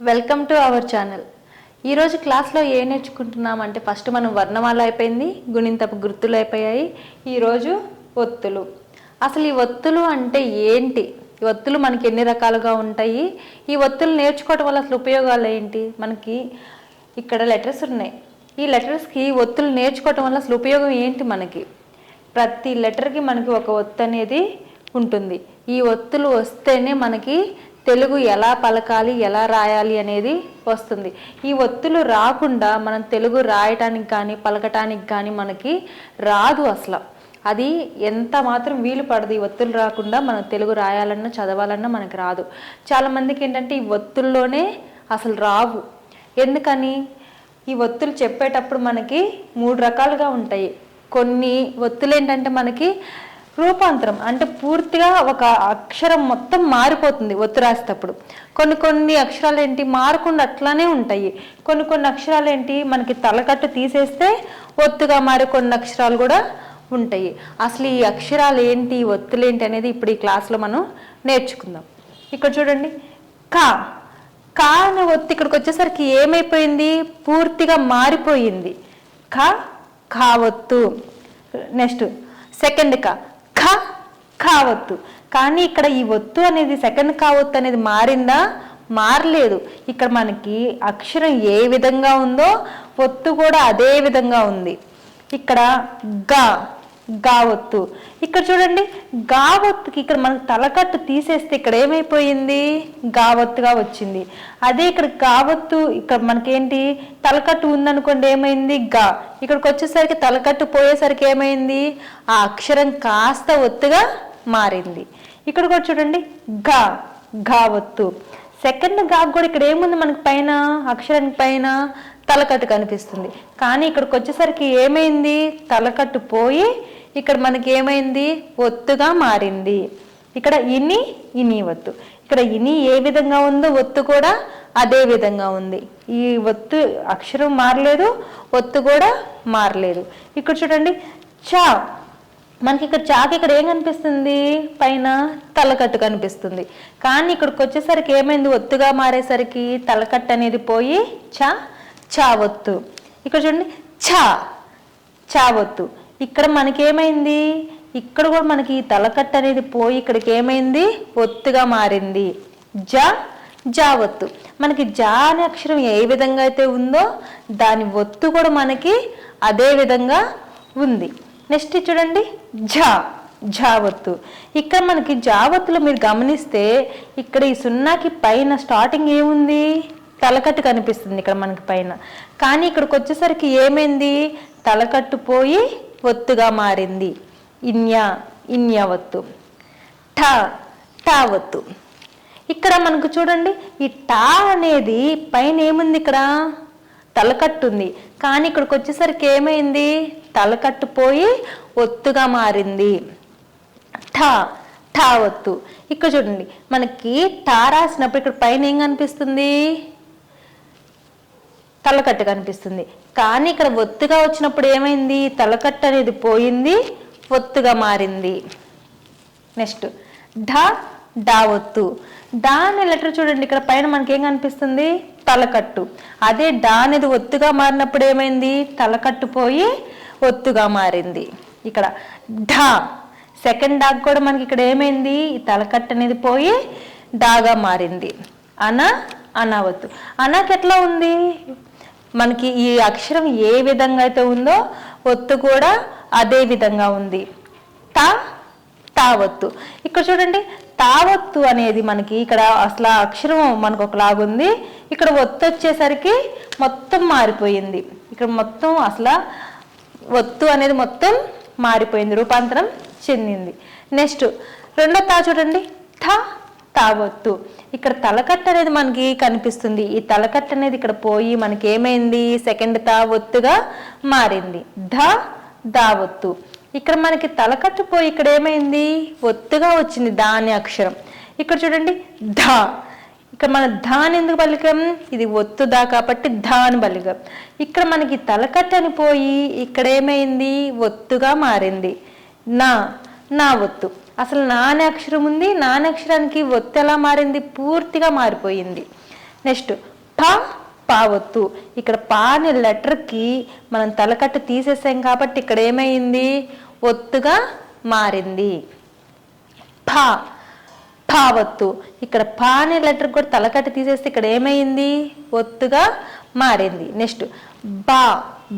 Welcome to our channel ఈరోజు క్లాస్లో ఏం నేర్చుకుంటున్నామంటే ఫస్ట్ మనం వర్ణమాల అయిపోయింది గుణింతపు గుర్తులు అయిపోయాయి. ఈరోజు ఒత్తులు. అసలు ఈ ఒత్తులు అంటే ఏంటి? ఈ ఒత్తులు మనకి ఎన్ని రకాలుగా ఉంటాయి? ఈ ఒత్తులు నేర్చుకోవడం వల్ల అసలు ఉపయోగాలు ఏంటి? మనకి ఇక్కడ లెటర్స్ ఉన్నాయి. ఈ లెటర్స్కి ఒత్తులు నేర్చుకోవటం వల్ల అసలు ఉపయోగం ఏంటి మనకి? ప్రతి లెటర్కి మనకి ఒక ఒత్తు అనేది ఉంటుంది. ఈ ఒత్తులు వస్తేనే మనకి తెలుగు ఎలా పలకాలి ఎలా రాయాలి అనేది వస్తుంది. ఈ ఒత్తులు రాకుండా మనం తెలుగు రాయటానికి కానీ పలకటానికి కానీ మనకి రాదు అసలు. అది ఎంత మాత్రం వీలు పడదు ఈ ఒత్తులు రాకుండా మనం తెలుగు రాయాలన్నా చదవాలన్నా మనకి రాదు. చాలామందికి ఏంటంటే ఈ ఒత్తుల్లోనే అసలు రావు. ఎందుకని? ఈ ఒత్తులు చెప్పేటప్పుడు మనకి మూడు రకాలుగా ఉంటాయి. కొన్ని ఒత్తులు ఏంటంటే మనకి రూపాంతరం అంటే పూర్తిగా ఒక అక్షరం మొత్తం మారిపోతుంది ఒత్తు రాసేటప్పుడు. కొన్ని కొన్ని అక్షరాలు ఏంటి మారకుండా అట్లానే ఉంటాయి. కొన్ని కొన్ని అక్షరాలు ఏంటి మనకి తలకట్టు తీసేస్తే ఒత్తుగా మారే కొన్ని అక్షరాలు కూడా ఉంటాయి. అసలు ఈ అక్షరాలు ఏంటి ఒత్తులు ఏంటి అనేది ఇప్పుడు ఈ క్లాస్లో మనం నేర్చుకుందాం. ఇక్కడ చూడండి. కా. కా అనే ఒత్తి ఇక్కడికి వచ్చేసరికి ఏమైపోయింది? పూర్తిగా మారిపోయింది. కా కా ఒత్తు. నెక్స్ట్. సెకండ్ క. కావత్తు కానీ ఇక్కడ ఈ ఒత్తు అనేది సెకండ్ కావత్తు అనేది మారిందా? మారలేదు. ఇక్కడ మనకి అక్షరం ఏ విధంగా ఉందో ఒత్తు కూడా అదే విధంగా ఉంది. ఇక్కడ గా గావత్తు. ఇక్కడ చూడండి గావత్తుకి ఇక్కడ మనకు తలకట్టు తీసేస్తే ఇక్కడ ఏమైపోయింది? గావత్తుగా వచ్చింది. అదే ఇక్కడ గావత్తు ఇక్కడ మనకేంటి? తలకట్టు ఉందనుకోండి ఏమైంది? గా. ఇక్కడికి వచ్చేసరికి తలకట్టు పోయేసరికి ఏమైంది? ఆ అక్షరం కాస్త ఒత్తుగా మారింది. ఇక్కడ కూడా చూడండి గా గావత్తు. సెకండ్ గాకు కూడా ఇక్కడ ఏముంది మనకి పైన? అక్షరానికి పైన తలకట్టు కనిపిస్తుంది. కానీ ఇక్కడికి వచ్చేసరికి ఏమైంది? తలకట్టు పోయి ఇక్కడ మనకి ఏమైంది ఒత్తుగా మారింది. ఇక్కడ ఇని ఇని ఒత్తు. ఇక్కడ ఇని ఏ విధంగా ఉందో ఒత్తు కూడా అదే విధంగా ఉంది. ఈ ఒత్తు అక్షరం మారలేదు ఒత్తు కూడా మారలేదు. ఇక్కడ చూడండి చా. మనకి ఇక్కడ చాకి ఇక్కడ ఏం కనిపిస్తుంది? పైన తలకట్టు కనిపిస్తుంది. కానీ ఇక్కడికి వచ్చేసరికి ఏమైంది? ఒత్తుగా మారేసరికి తలకట్టు అనేది పోయి చా చా ఒత్తు. ఇక్కడ చూడండి చా. చా ఒత్తు. ఇక్కడ మనకేమైంది? ఇక్కడ కూడా మనకి ఈ తలకట్టు అనేది పోయి ఇక్కడికి ఏమైంది? ఒత్తుగా మారింది. జా జా ఒత్తు. మనకి జా అనే అక్షరం ఏ విధంగా అయితే ఉందో దాని ఒత్తు కూడా మనకి అదే విధంగా ఉంది. నెక్స్ట్ చూడండి. జా జావత్తు ఇక్కడ మనకి జావత్తులో మీరు గమనిస్తే ఇక్కడ ఈ సున్నాకి పైన స్టార్టింగ్ ఏముంది? తలకట్టు కనిపిస్తుంది ఇక్కడ మనకి పైన. కానీ ఇక్కడికి వచ్చేసరికి ఏమైంది? తలకట్టు పోయి ఒత్తుగా మారింది. ఇన్యా ఇన్యా ఒత్తు ఠా టా ఒత్తు ఇక్కడ మనకు చూడండి ఈ టా అనేది పైన ఏముంది ఇక్కడ? తలకట్టు ఉంది. కానీ ఇక్కడికి వచ్చేసరికి ఏమైంది? తలకట్టు పోయి ఒత్తుగా మారింది. ఠా ఠా ఒత్తు ఇక్కడ చూడండి మనకి టా రాసినప్పుడు ఇక్కడ పైన ఏం కనిపిస్తుంది? తలకట్టు కనిపిస్తుంది. కానీ ఇక్కడ ఒత్తుగా వచ్చినప్పుడు ఏమైంది? తలకట్టు అనేది పోయింది ఒత్తుగా మారింది. నెక్స్ట్. ఢ డా ఒత్తు. డా అనే లెటర్ చూడండి ఇక్కడ పైన మనకి ఏం కనిపిస్తుంది? తలకట్టు. అదే డా అనేది ఒత్తుగా మారినప్పుడు ఏమైంది? తలకట్టు పోయి ఒత్తుగా మారింది. ఇక్కడ ఢా సెకండ్ డాగ్ కూడా మనకి ఇక్కడ ఏమైంది? తలకట్టు అనేది పోయి డాగా మారింది. అన అనావత్తు. అనాకి ఎట్లా ఉంది? మనకి ఈ అక్షరం ఏ విధంగా అయితే ఉందో ఒత్తు కూడా అదే విధంగా ఉంది. తా తావత్తు. ఇక్కడ చూడండి తావత్తు అనేది మనకి ఇక్కడ అసలు అక్షరం మనకు ఒకలాగుంది ఇక్కడ ఒత్తు వచ్చేసరికి మొత్తం మారిపోయింది. ఇక్కడ మొత్తం అసలు ఒత్తు అనేది మొత్తం మారిపోయింది రూపాంతరం చెందింది. నెక్స్ట్ రెండో తా చూడండి. ఠ తావత్తు ఇక్కడ తలకట్ట అనేది మనకి కనిపిస్తుంది. ఈ తలకట్ట అనేది ఇక్కడ పోయి మనకి ఏమైంది సెకండ్ తా ఒత్తుగా మారింది. ధ దావత్తు ఇక్కడ మనకి తలకట్టు పోయి ఇక్కడ ఏమైంది? ఒత్తుగా వచ్చింది దాని అక్షరం. ఇక్కడ చూడండి ధ. ఇక్కడ మన ధాని ఎందుకు బలికం ఇది ఒత్తుదా కాబట్టి ధాని బలికం ఇక్కడ మనకి తలకట్ట అని పోయి ఇక్కడ ఏమైంది? ఒత్తుగా మారింది. నా నా ఒత్తు. అసలు నానే అక్షరం ఉంది నానే అక్షరానికి ఒత్తు ఎలా మారింది? పూర్తిగా మారిపోయింది. నెక్స్ట్ ప పావత్తు ఇక్కడ పా అనే లెటర్కి మనం తలకట్టు తీసేసాం కాబట్టి ఇక్కడ ఏమైంది? ఒత్తుగా మారింది. పా పావత్తు ఇక్కడ పా అనే లెటర్ కూడా తలకట్టు తీసేస్తే ఇక్కడ ఏమైంది? ఒత్తుగా మారింది. నెక్స్ట్ బా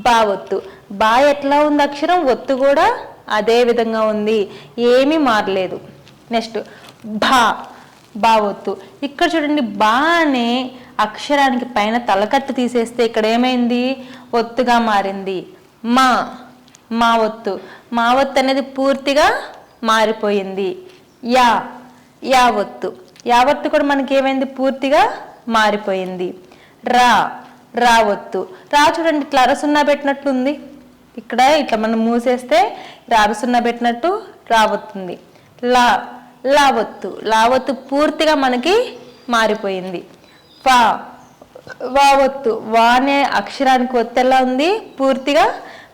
బావత్తు బా ఎట్లా ఉంది అక్షరం? ఒత్తు కూడా అదే విధంగా ఉంది. ఏమీ మారలేదు. నెక్స్ట్ భా బా ఒత్తు. ఇక్కడ చూడండి బా అనే అక్షరానికి పైన తలకట్టు తీసేస్తే ఇక్కడ ఏమైంది? ఒత్తుగా మారింది. మా మా ఒత్తు. మా ఒత్తు అనేది పూర్తిగా మారిపోయింది. యా యా ఒత్తు. యా ఒత్తు కూడా మనకి ఏమైంది? పూర్తిగా మారిపోయింది. రా రా ఒత్తు. రా చూడండి ఇట్లా అరసున్నా పెట్టినట్లుంది. ఇక్కడ ఇట్లా మనం మూసేస్తే రారుసున్న పెట్టినట్టు రావొత్తుంది. లా లావత్తు. లావత్తు పూర్తిగా మనకి మారిపోయింది. వా వావత్తు. వా అనే అక్షరానికి ఒత్తు ఎలా ఉంది పూర్తిగా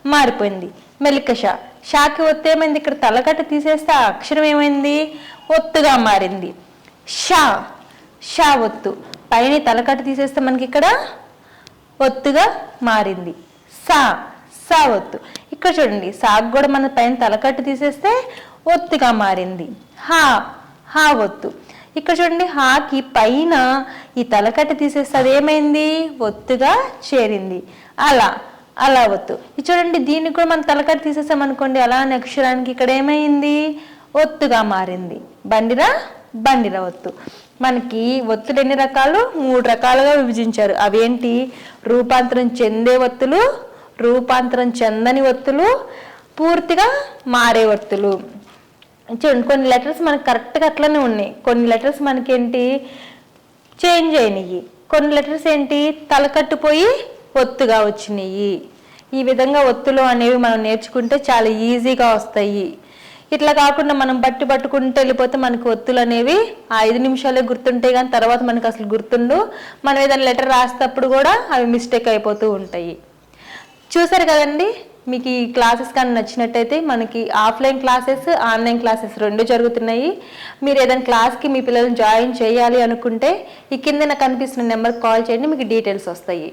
మారిపోయింది. మెలిక షాకి ఒత్తు ఏమైంది? ఇక్కడ తలకట్ట తీసేస్తే ఆ అక్షరం ఏమైంది? ఒత్తుగా మారింది. షా షా ఒత్తు. పైన తలకట్ట తీసేస్తే మనకి ఇక్కడ ఒత్తుగా మారింది. సా సావత్తు ఇక్కడ చూడండి సాగు కూడా మన పైన తలకట్టు తీసేస్తే ఒత్తుగా మారింది. హా హా ఒత్తు ఇక్కడ చూడండి హాకి పైన ఈ తలకట్టు తీసేస్తే అదేమైంది? ఒత్తుగా చేరింది. అలా అలా ఒత్తు ఇది చూడండి దీనికి కూడా మనం తలకట్టు తీసేసామనుకోండి అలా అనే అక్షరానికి ఇక్కడ ఏమైంది? ఒత్తుగా మారింది. బండిరా బండిర ఒత్తు. మనకి ఒత్తులు ఎన్ని రకాలు? మూడు రకాలుగా విభజించారు. అవేంటి? రూపాంతరం చెందే ఒత్తులు రూపాంతరం చెందని ఒత్తులు పూర్తిగా మారే ఒత్తులు. చూడండి కొన్ని లెటర్స్ మనకి కరెక్ట్గా అట్లనే ఉన్నాయి. కొన్ని లెటర్స్ మనకేంటి? చేంజ్ అయినాయి కొన్ని లెటర్స్ ఏంటి? తలకట్టుపోయి ఒత్తుగా వచ్చినాయి ఈ విధంగా ఒత్తులు అనేవి మనం నేర్చుకుంటే చాలా ఈజీగా వస్తాయి. ఇట్లా కాకుండా మనం బట్టి పట్టుకుంటూ వెళ్ళిపోతే మనకి ఒత్తులు అనేవి ఆ ఐదు నిమిషాలే గుర్తుంటాయి కానీ తర్వాత మనకు అసలు గుర్తుండు మనం ఏదైనా లెటర్ రాసేటప్పుడు కూడా అవి మిస్టేక్ అయిపోతూ ఉంటాయి. చూసారు కదండి? మీకు ఈ క్లాసెస్ కానీ నచ్చినట్టయితే మనకి ఆఫ్లైన్ క్లాసెస్ ఆన్లైన్ క్లాసెస్ రెండు జరుగుతున్నాయి. మీరు ఏదైనా క్లాస్కి మీ పిల్లల్ని జాయిన్ చేయాలి అనుకుంటే ఈ కింద కనిపిస్తున్న నెంబర్కి కాల్ చేయండి మీకు డీటెయిల్స్ వస్తాయి.